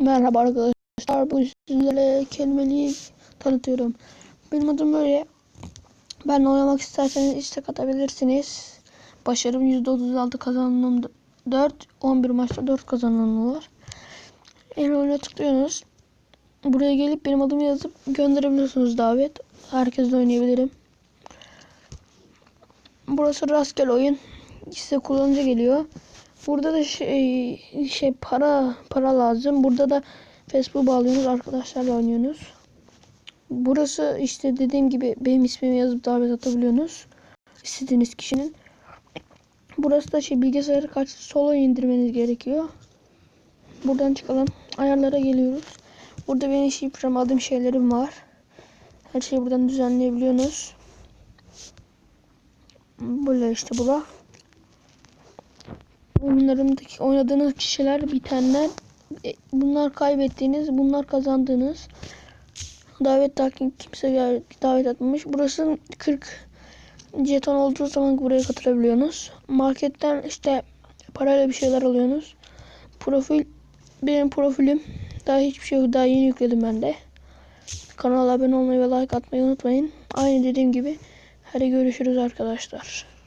Merhaba arkadaşlar. Bugün sizlere kelimeyi tanıtıyorum. Benim adım böyle. Benle oynamak isterseniz istek atabilirsiniz. Başarım %36 kazanımım 4. 11 maçta 4 kazanımım var. En oyuna tıklıyorsunuz. Buraya gelip benim adımı yazıp gönderebilirsiniz davet. Herkesle oynayabilirim. Burası rastgele oyun. Size kullanıcı geliyor. Burada da şey, şey para para lazım. Burada da Facebook bağlıyorsunuz. Arkadaşlarla oynuyorsunuz. Burası işte dediğim gibi benim ismimi yazıp davet atabiliyorsunuz. İstediğiniz kişinin. Burası da şey bilgisayarı kaç solo indirmeniz gerekiyor. Buradan çıkalım. Ayarlara geliyoruz. Burada benim şifrem adım şeylerim var. Her şeyi buradan düzenleyebiliyorsunuz. Böyle işte bura oyunlarımdaki oynadığınız kişiler bitenler e, bunlar kaybettiğiniz bunlar kazandığınız. Davet takip kimse davet atmamış. Burası 40 jeton olduğu zaman buraya katılabiliyorsunuz. Marketten işte parayla bir şeyler alıyorsunuz. Profil benim profilim. Daha hiçbir şey yok. Daha yeni yükledim ben de. Kanala abone olmayı ve like atmayı unutmayın. Aynı dediğim gibi. Hadi görüşürüz arkadaşlar